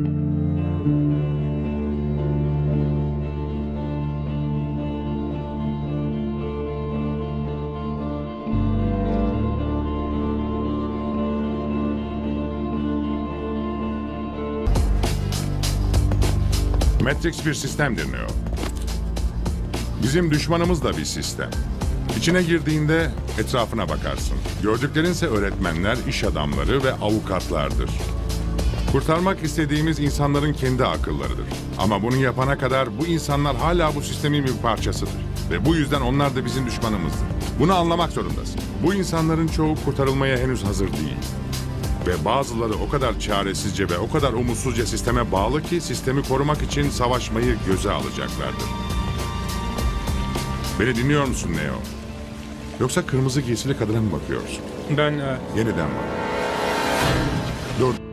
Matrix bir sistemdir Neo. Bizim düşmanımız da bir sistem. İçine girdiğinde etrafına bakarsın. Gördüklerinse öğretmenler, iş adamları ve avukatlardır. Kurtarmak istediğimiz insanların kendi akıllarıdır. Ama bunu yapana kadar bu insanlar hala bu sistemin bir parçasıdır. Ve bu yüzden onlar da bizim düşmanımızdır. Bunu anlamak zorundasın. Bu insanların çoğu kurtarılmaya henüz hazır değil. Ve bazıları o kadar çaresizce ve o kadar umutsuzca sisteme bağlı ki sistemi korumak için savaşmayı göze alacaklardır. Beni dinliyor musun Neo? Yoksa kırmızı giysili kadına mı bakıyorsun? Ben e, Yeniden bak. Dur.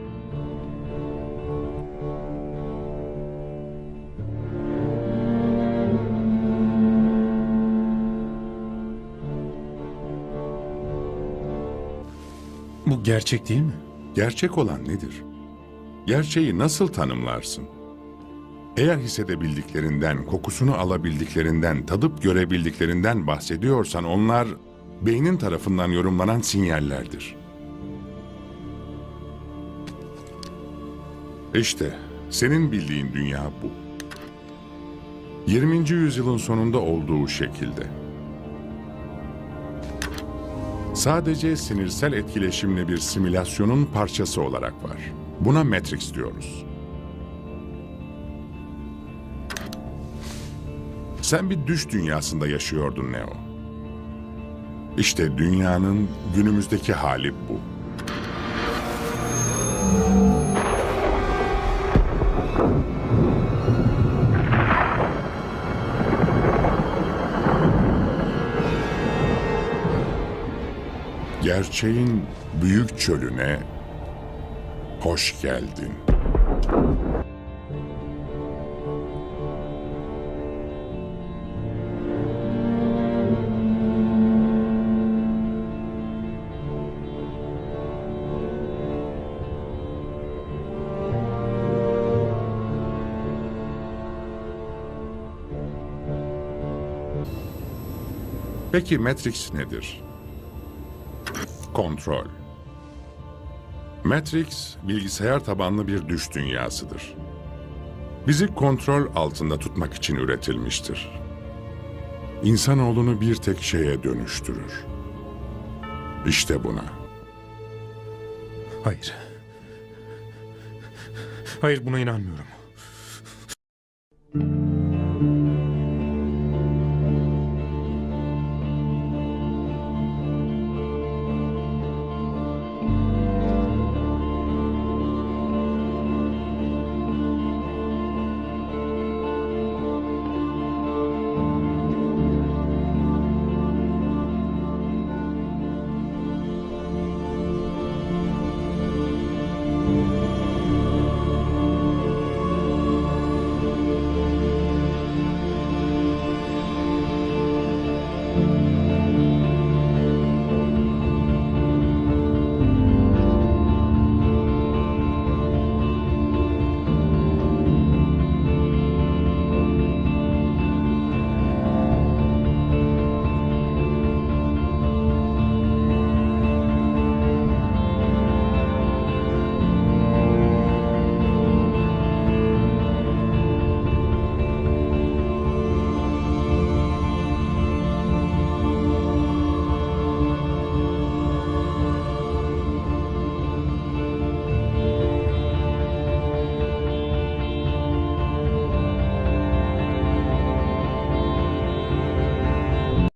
Gerçek değil mi? Gerçek olan nedir? Gerçeği nasıl tanımlarsın? Eğer hissedebildiklerinden, kokusunu alabildiklerinden, tadıp görebildiklerinden bahsediyorsan onlar beynin tarafından yorumlanan sinyallerdir. İşte senin bildiğin dünya bu. 20. yüzyılın sonunda olduğu şekilde. Sadece sinirsel etkileşimli bir simülasyonun parçası olarak var. Buna Matrix diyoruz. Sen bir düş dünyasında yaşıyordun Neo. İşte dünyanın günümüzdeki hali bu. Gerçeğin büyük çölüne hoş geldin. Peki Matrix nedir? Kontrol. Matrix, bilgisayar tabanlı bir düş dünyasıdır. Bizi kontrol altında tutmak için üretilmiştir. İnsanoğlunu bir tek şeye dönüştürür. İşte buna. Hayır. Hayır buna inanmıyorum.